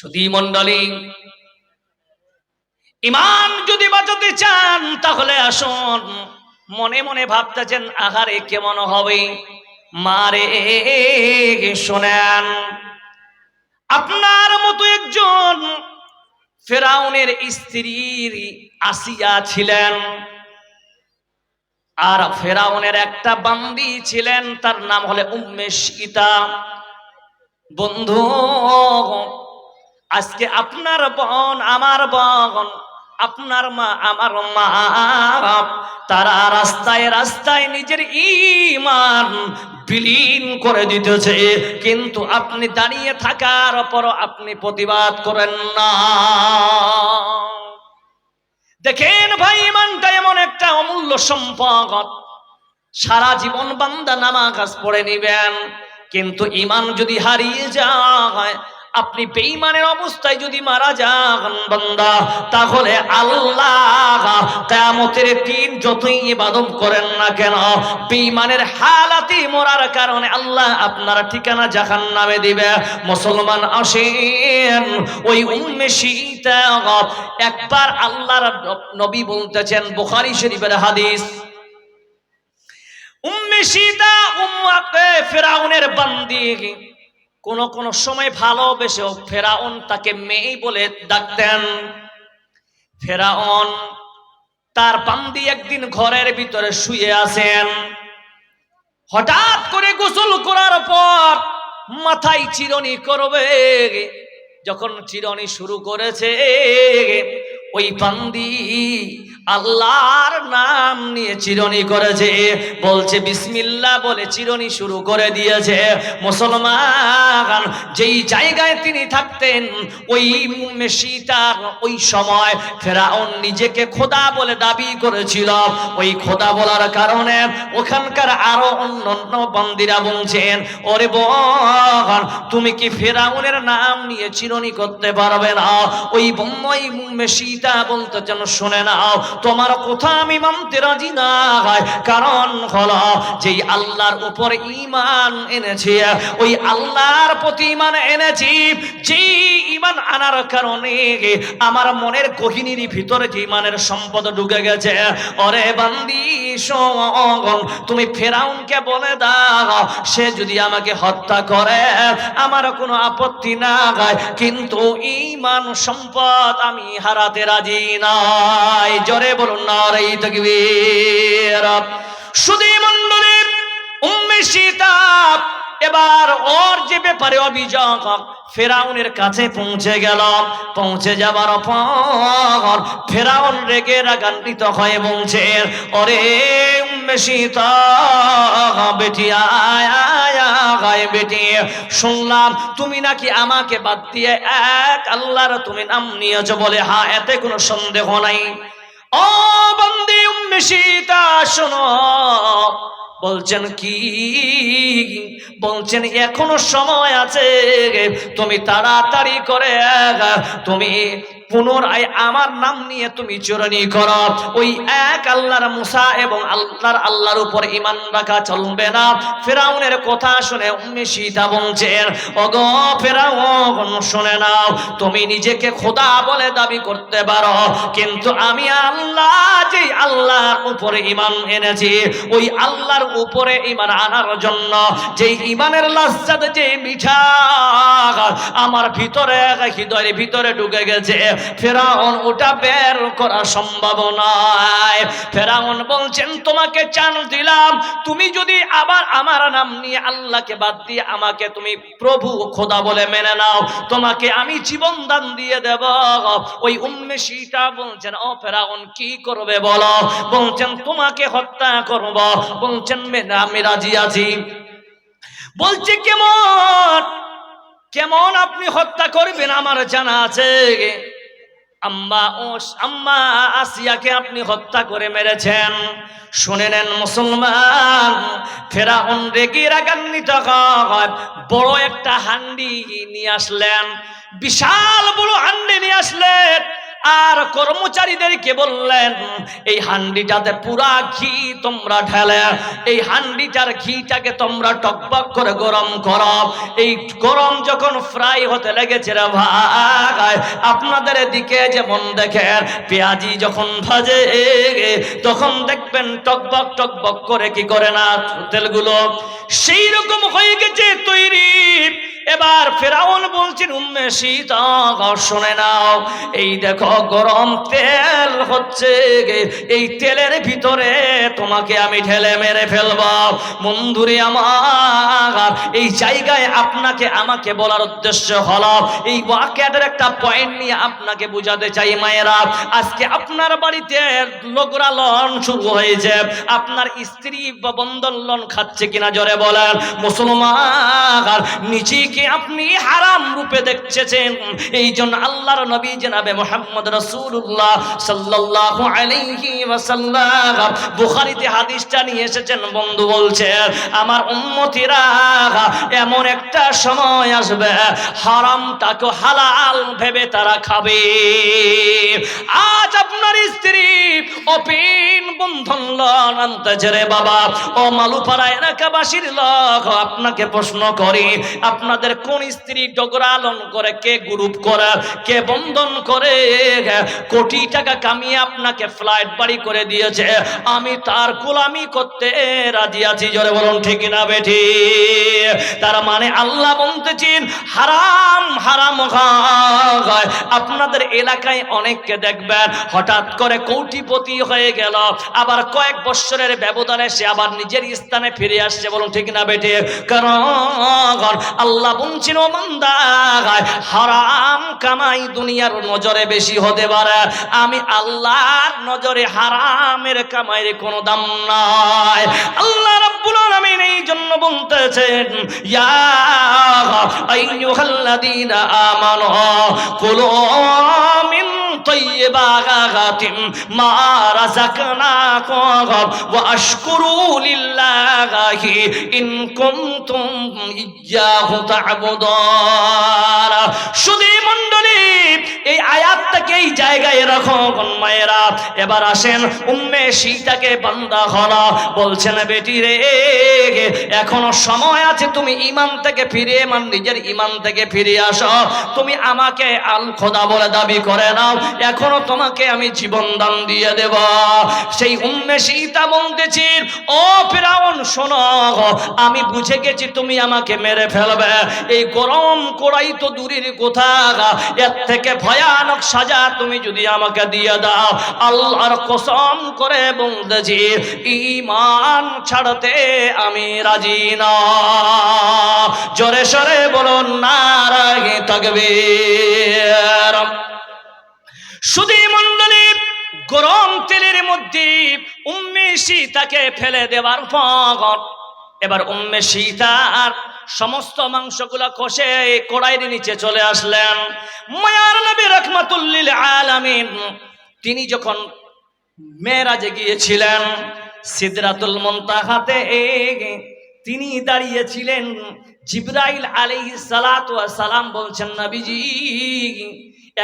সুধী মন্ডলী ইমান যদি বাঁচাতে চান, তাহলে আসুন, মনে মনে ভাবতেছেন, আহারে কেমন হবে? মারে শোনেন, আপনার মতো একজন ফেরাউনের স্ত্রীর আসিয়া ছিলেন। আর ফেরাউনের একটা বান্দি ছিলেন, তার নাম হলে উম্মে সীতা বন্ধু আজকে আপনার বোন, আমার বোন, আপনার মা, আমার মা, তারা রাস্তায় রাস্তায় নিজের ইমান বিলীন করে দিতেছে। কিন্তু আপনি দাঁড়িয়ে থাকার পর আপনি প্রতিবাদ করেন না। দেখেন ভাই, ইমানটা এমন একটা অমূল্য সম্পদ। সারা জীবন বান্দা নামাজ পড়ে নিবেন, কিন্তু ইমান যদি হারিয়ে যায় আপনি বেঈমানের অবস্থায় যদি মারা যান, বান্দা, তাহলে আল্লাহ কিয়ামতের দিন যতই ইবাদত করেন না কেন, বেঈমানের হালাতে মরার কারণে আল্লাহ আপনার ঠিকানা জাহান্নামে দিবে। মুসলমান আসেন, ওই উম্মে সীতা একবার আল্লাহর নবী বলতেছেন, বুখারী শরীফের হাদিস, উম্মে সীতা উম্মাকে ফেরাউনের বান্দি কোন কোন সময় ভালোবেসেও ফেরাউন তাকে মেয়ে বলে ডাকতেন। ফেরাউন তার বান্দি একদিন ঘরের ভিতরে শুয়ে আছেন। হঠাৎ করে গোসল করার পর মাথায় চিরনি করবে। যখন চিরনি শুরু করেছে, ওই বান্দি আল্লাহর নাম নিয়ে চিরনি করেছে। বলছে, বিসমিল্লাহ বলে চিরনি শুরু করে দিয়েছে। মুসলমান, যেই জায়গায় তিনি থাকতেন, ওই মেশিটার ওই সময় ফেরাউন নিজেকে খোদা বলে দাবি করেছিল। ওই খোদা বলার কারণে ওখানকার আরও অন্য অন্য বন্দিরা বলছেন, ওরে বোন, তুমি কি ফেরাউনের নাম নিয়ে চিরনি করতে পারবে না? ওই বোম্মই মেশিটা বলতে যেন শুনে নাও। তোমার কথা আমি মানতে রাজি না হয় কারণ হলো, যেই আল্লাহর উপর ইমান এনেছি, ওই আল্লাহর প্রতি ইমান এনেছি। যেই ইমান আনার কারণে আমার মনের কহিনীর ভিতরে যে ইমানের সম্পদ ঢুকে গেছে অরে বান্দি তুমি ফেরাউনকে বলে দাও, সে যদি আমাকে হত্যা করে, আমার কোনো আপত্তি না হয় কিন্তু ইমান সম্পদ আমি হারাতে রাজি নাই। জরে বলুন না রে তকবীর সুদী মন্ডলী উম্মে সীতা এবার ওর যে ব্যাপারে অভিযোগ, ফেরাউনের কাছে পৌঁছে গেল। পৌঁছে যাবার পর ফেরাউন রেগে রাগান্বিত হয়ে বলছে, ওরে বেটি আয়, বেটি, শুনলাম তুমি নাকি আমাকে বাদ দিয়ে এক আল্লাহর তুমি নাম নিয়েছো বলে। হ্যাঁ এতে কোনো সন্দেহ নাই। ও বন্দি উম্মে সীতা শোনো। বলছেন কি? বলছেন, এখনও সময় আছে তুমি তাড়াতাড়ি করে তুমি পুনরায় আমার নাম নিয়ে তুমি চোরনি করো। ওই এক আল্লাহর মুসা এবং আল্লাহর আল্লাহর উপর ইমান রাখা চলবে না। ফেরাউনের কথা শুনে উম্মে সীতা বলছেন অগ ফেরাউন, শুনে নাও, তুমি নিজেকে খোদা বলে দাবি করতে পারো। কিন্তু আমি আল্লাহ যে আল্লাহর উপরে ইমান এনেছি, ওই আল্লাহর উপরে ইমান আনার জন্য যে ইমানের লাজ্জাত যে মিঠা, আমার ভিতরে হৃদয়ের ভিতরে ঢুকে গেছে। ফেরাউন ওটা বের করা সম্ভব নয়। ফেরাউন বলছেন, তোমাকে চান দিলাম। তুমি যদি আবার আমার নাম নিয়ে আল্লাহকে বাদ দিয়ে আমাকে তুমি প্রভু খোদা বলে মেনে নাও, তোমাকে আমি জীবন দান দিয়ে দেব। ওই উম্মে সীতা বলছেন, ও ফেরাউন, কি করবে বলো? বলছেন, তোমাকে হত্যা করব। বলছেন মেনে আমি রাজি আছি। বলছে, কেমন? কেমন আপনি হত্যা করবেন আমার জানা আছে? আম্মা ও আম্মা আসিয়াকে আপনি হত্যা করে মেরেছেন। শুনে নেন মুসলমান, ফেরাউন রেগে রাগান্বিত বড় একটা হান্ডি নিয়ে আসলেন, বিশাল বড় হান্ডি নিয়ে আসলেন। আর কর্মচারীদেরকে বললেন, এই হান্ডিটাতে পুরা ঘি তোমরা ঢেলে, এই হান্ডিটার ঘিটাকে তোমরা টকবক করে গরম করো। এই গরম যখন ফ্রাই হতে লেগেছে রে ভাই, আপনাদের দিকে যেমন দেখেন, পেঁয়াজি যখন ভাজে, তখন দেখবেন টকবক টকবক করে কি করে না তেলগুলো? সেই রকম হয়ে গেছে তৈরি। এবার ফেরাউন বলছেন উম্মে সীতা শুনে নাও এই দেখো, গরম তেল হচ্ছে। এই তেলের ভিতরে তোমাকে আমি ঢেলে মেরে ফেলব। বন্ধুরে আমার, এই জায়গায় আপনাকে, আমাকে বলার উদ্দেশ্য হলো, এই ওয়াকেটের একটা পয়েন্ট নিয়ে আপনাকে বুঝাতে চাই মায়েরা। আজকে আপনার বাড়িতে লোকরা লন শুরু হয়েছে। আপনার স্ত্রী বা বন্ধন লন খাচ্ছে কিনা জোরে বলেন। মুসলমান, নিজেকে আপনি হারাম রূপে দেখছেন এই জন্য আল্লাহর নবী জনাবে মোহাম্মদ আলাইহি ওয়াসাল্লাম বুখারীতে হাদিসটা নিয়ে এসেছেন, বন্ধু বলছেন আমার উম্মতিরা এমন একটা সময় আসবে হারামটাকে হালাল ভেবে তারা খাবে। আজ আপনার স্ত্রী অপিন বন্ধন লন আনতেছে রে বাবা, ও মালুপাড়া এলাকাবাসীর লোক, আপনাকে প্রশ্ন করি, আপনাদের কোন স্ত্রী ডগরালন করে, কে গ্রুপ করে, কে বন্ধন করে? কোটি টাকা কামিয়ে আপনাকে ফ্লাইট বাড়ি করে দিয়েছে। আমি তার গোলামি করতে রাজি আছি, জোরে বলুন, ঠিক না বেঠি? তার মানে আল্লাহ বলতেছেন, হারাম হারাম আপনাদের এলাকায় অনেককে দেখবেন, হঠাৎ করে কৌটিপতি হয়ে গেল। আবার কয়েক বৎসরের ব্যবধানে সে আবার নিজের স্থানে ফিরে আসছে, বলুন, ঠিক না বেটে কারণ আল্লাহ বলছেন, ও বান্দা, হারাম কামাই দুনিয়ার নজরে বেশি হতে পারে। আমি আল্লাহর নজরে হারামের কামাইয়ের কোনো দাম নাই আল্লাহ রাব্বুল আলামিন এই জন্য বলতেছেন ইয়া আইয়ুহাল্লাযীনা আমানু কুলু মিন طيبات ما رزقناكم واشكروا لله إن كنتم إياه تعبدون শুধু মন্ডলী এই আয়াতটাকে এই জায়গায় রাখো মায়েরা এবার আসেন, উম্মে সীতাকে বান্দা হলা। বলছেন বেটি রে, এখনও সময় আছে, তুমি ইমান থেকে ফিরে মান নিজের ইমান থেকে ফিরে আসো। তুমি আমাকে আল খোদা বলে দাবি করে নাও, এখনও তোমাকে আমি জীবন দান দিয়ে দেব। সেই উম্মে সীতা বলতেছি ও ফেরাউন, শোনো, আমি বুঝে গেছি তুমি আমাকে মেরে ফেলবে। এই গরম কড়াই তো দূরের কোথা, এর থেকে ভয়ানক সাজা তুমি যদি আমাকে দিয়ে দাও, আল্লাহর কসম করে বলতেছি ইমান ছাড়তে আমি রাজি না। জোরে সরে বলুন, নারায় তকবীর। শুধু মন্ডলী গরম তেলের মধ্যে উম্মে সীতাকে ফেলে দেওয়ার পর, এবার উম্মে সীতার সমস্ত মাংসগুলা কষে কড়াইয়ের নিচে চলে আসলেন। মায়ার নবী রহমাতুল্লিল আলামিন, তিনি যখন মেয়েরাজে গিয়েছিলেন, সিদরাতুল মুনতাহাতে, তিনি দাঁড়িয়েছিলেন। জিব্রাইল ওয়াস সালাম বলছেন, নবীজি,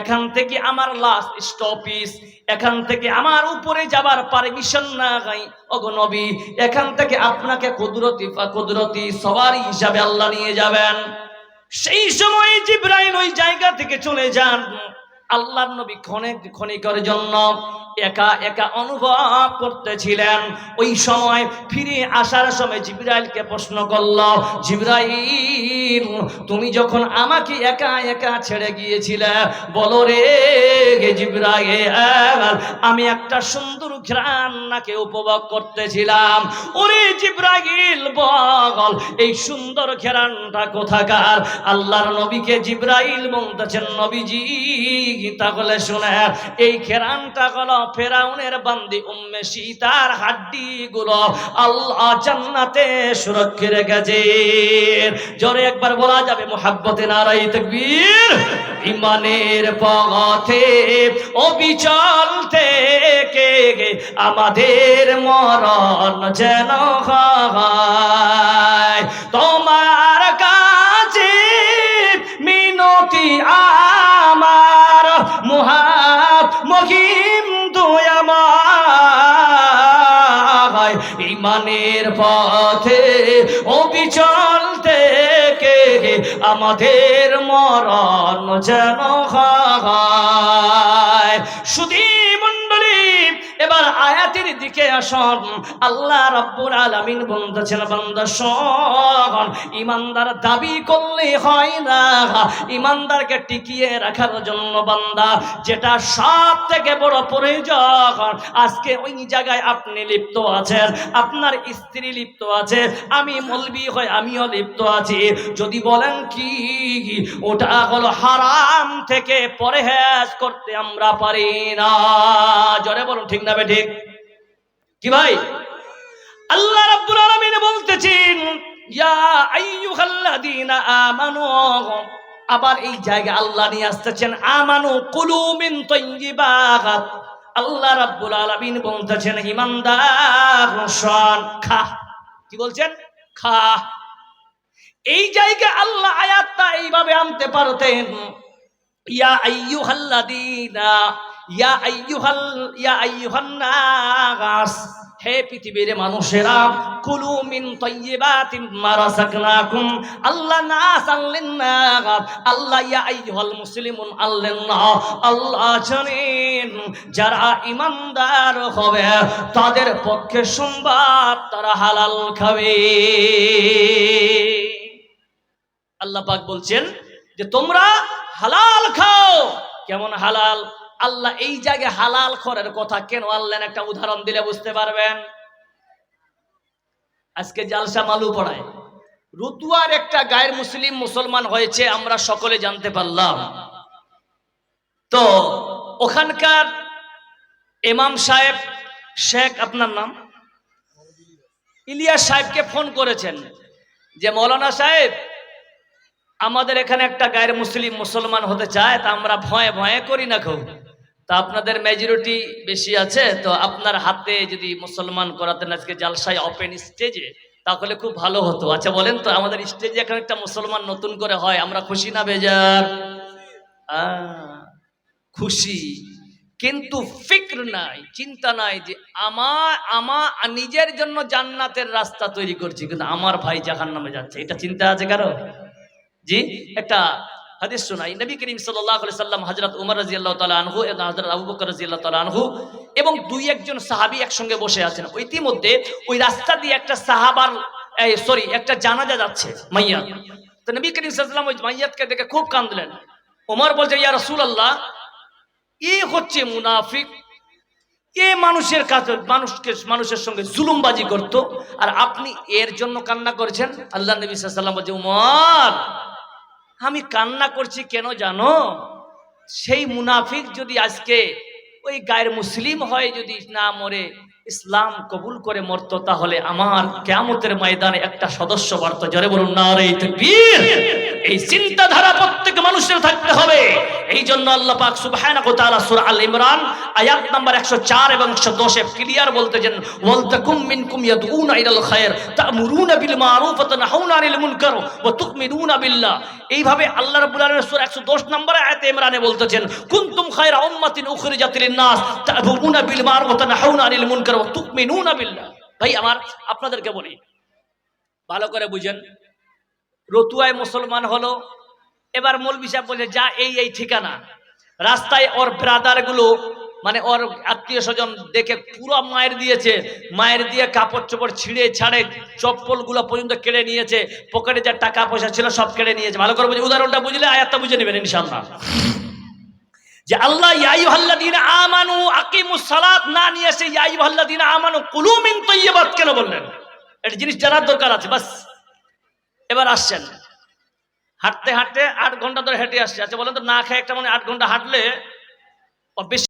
এখান থেকে আমার লাস্ট স্টপিস এখান থেকে আমার উপরে যাবার পারমিশন না গাই ওগো নবী, এখান থেকে আপনাকে কুদরতি কুদরতি সবারই হিসাবে আল্লাহ নিয়ে যাবেন। সেই সময় জিব্রাইল ওই জায়গা থেকে চলে যান। আল্লাহর নবী ক্ষণিক ক্ষণিকের জন্য একা একা অনুভব করতেছিলেন। ওই সময় ফিরে আসার সময় জিব্রাইলকে প্রশ্ন করল, জিব্রাইল, তুমি যখন আমাকে একা একা ছেড়ে গিয়েছিলে, বলো রে জিব্রাইল, আমি একটা সুন্দর ঘ্রান্নাকে উপভোগ করতেছিলাম। ওরে জিব্রাইল বল এই সুন্দর ঘেরানটা কোথাকার? আল্লাহর নবীকে জিব্রাইল বলতেছেন, নবীজি, তাহলে শুনে, এই ঘেরানটা হলো ফেরাউনের বান্দি উম্মে সীতার হাড্ডি গুলো আল্লাহ জান্নাতে সুরক্ষিত রেখেছে। জোরে একবার বলা যাবে, মোহাব্বতে নারাই তকবীর। ইমানের পথে, অবিচল থেকে আমাদের মরণ যেন হয়। তোমার কাছে মিনতি আমার, মুহাব ইমানের পথে অবিচল থেকে আমাদের মরণ যেন হয়। এবার আয়াতের দিকে আসন। আল্লাহ রাব্বুল আলামিন বলতেছেন, বান্দা, শোন ইমানদার দাবি করলে হয় না। ইমানদারকে টিকিয়ে রাখার জন্য বান্দা, যেটা সব থেকে বড় প্রয়োজন। আজকে ওই জায়গায় আপনি লিপ্ত আছেন, আপনার স্ত্রী লিপ্ত আছে, আমি মলবি হয় আমিও লিপ্ত আছি। যদি বলেন কি, ওটা হলো হারাম থেকে পরহেজ করতে আমরা পারি না। জরে বলুন, ঠিক না বে ঠিক? কি ভাই? আল্লাহ রাব্বুল আলামিন বলতেছেন, ইয়া আইয়ুহাল্লাযীনা আমানু। আবার এই জায়গায় আল্লাহ নিয়ে আসতেছেন, আমানু কুলু মিন তাইয়্যিবাত। আল্লাহ রাব্বুল আলামিন বলতেছেন, ইমানদার, শোন, খা। কি বলছেন? খা। এই জায়গায় আল্লাহ আয়াতটা এইভাবে আনতে পারতেন, ইয়া আইয়ুহাল্লাযীনা ইয়া আইয়ুহাল, ইয়া আইয়ুহান নাস হে পৃথিবীর মানুষেরা, কুলু মিন তাইয়্যিবাতি মা রাযাকনাকুম আল্লাহ নাস আনলেন না, আল্লাহ ইয়া আইয়ুহাল মুসলিমুন আনলেন না। আল্লাহ জানেন, যারা ইমানদার হবে, তাদের পক্ষে সম্ভব তারা হালাল খাবে। আল্লাহ পাক বলছেন যে, তোমরা হালাল খাও। কেমন হালাল? আল্লাহ এই জায়গায় হালাল খরের কথা কেন আনলেন একটা উদাহরণ দিলে বুঝতে পারবেন? আজকে জালসা মালু পড়ায়। রুতুয়ার একটা গায়ের মুসলিম মুসলমান হয়েছে, আমরা সকলে জানতে পারলাম। তো ওখানকার এমাম সাহেব, শেখ আপনার নাম? ইলিয়াস সাহেবকে ফোন করেছেন যে, মৌলানা সাহেব, আমাদের এখানে একটা গায়ের মুসলিম মুসলমান হতে চায়, তা আমরা ভয়ে ভয়ে করি না খুব তা আপনাদের মেজরিটি বেশি আছে, তো আপনার হাতে যদি মুসলমান করাতেন আজকে জালসাই ওপেন স্টেজে তাহলে খুব ভালো হতো। আচ্ছা বলেন তো, আমাদের স্টেজে এখন একটা মুসলমান নতুন করে হয়, আমরা খুশি না বেজার? খুশি। কিন্তু ফিক্র নাই, চিন্তা নাই যে আমার আমার নিজের জন্য জান্নাতের রাস্তা তৈরি করছি, কিন্তু আমার ভাই জাহান নামে যাচ্ছে। এটা চিন্তা আছে কারও? জি? একটা হাদিস শোনাই। নবী করিম সাল্লাম হযরত উমর রাদিয়াল্লাহু তাআলা আনহু এবং হযরত আবু বকর রাদিয়াল্লাহু তাআলা আনহু এবং দুই একজন সাহাবী একসঙ্গে বসে আছেন। ইতিমধ্যে ওই রাস্তা দিয়ে একটা সাহাবার সরি একটা জানাজা যাচ্ছে মাইয়াত। তো নবী করিম সাল্লাম ওই মাইয়াতকে দেখে খুব কাঁদলেন। ওমর বলছে, ইয়া রসুল আল্লাহ এ হচ্ছে মুনাফিক। এ মানুষের কাছে, মানুষকে, মানুষের সঙ্গে জুলুমবাজি করত। আর আপনি এর জন্য কান্না করেছেন? আল্লাহ নবী সাল্লাম বলছে, উমর আমি কান্না করছি কেন জানো? সেই মুনাফিক যদি আজকে ওই গায়ের মুসলিম হয় যদি না মরে, ইসলাম কবুল করে মরত, তাহলে আমার কেয়ামতের ময়দানে একটা সদস্য বার্তা জরে বলুন না রে এই চিন্তাধারা প্রত্যেক মানুষের থাকতে হবে। এই জন্য আল্লাহ পাক সুবহানাহু ওয়া তাআলা সূরা আল ইমরান আয়াত নাম্বার 104 এবং 110 এ ক্লিয়ার বলতেছেন ওয়াল তাকুম মিনকুম ইয়াদউনা ইলাল খায়র, তা'মুরুনা বিল মারুফ ওয়া তানহাউনা আনিল মুনকার ওয়া তু'মিনুনা বিল্লাহ। এইভাবে আল্লাহ রাব্বুল আলামিন সূরা 110 নম্বর আয়াতে ইমরানে বলতেছেন, কুনতুম খায়রা উম্মাতিন উখরিজাত লিন নাস তা'মুরুনা বিল মারুফ ওয়া তানহাউনা আনিল মুনকার ওয়া তু'মিনুনা বিল্লাহ। ভাই, আমার, আপনাদেরকে বলি, ভালো করে বুঝেন, রতুয়ায় মুসলমান হলো এবার মৌলবি সাহেব বলছে, যা এই এই ঠিকানা। রাস্তায় ওর ব্রাদারগুলো মানে ওর আত্মীয় স্বজন দেখে পুরো মায়ের দিয়েছে। মায়ের দিয়ে কাপড় চোপড় ছিঁড়ে ছাড়ে চপ্পলগুলো পর্যন্ত কেড়ে নিয়েছে। পকেটে যা টাকা পয়সা ছিল সব কেড়ে নিয়েছে। ভালো করে বুঝে, উদাহরণটা বুঝলে আয়াতটা বুঝে নেবেন ইনশাল্লাহ যে আল্লাহ ইয়াইহাল্লাযীনা আমানু আকিমুস সালাত না নিয়ে এসে ইয়াইহাল্লাযীনা আমানু কুলু মিন তাইয়্যিবাত কেন বললেন? এটা জিনিস জানার দরকার আছে, বাস। এবার আসছেন। হাঁটতে হাঁটতে আট ঘণ্টা ধরে হেঁটে আসছে। আচ্ছা বলেন তো না খেয়ে একটা মানে আট ঘণ্টা হাঁটলে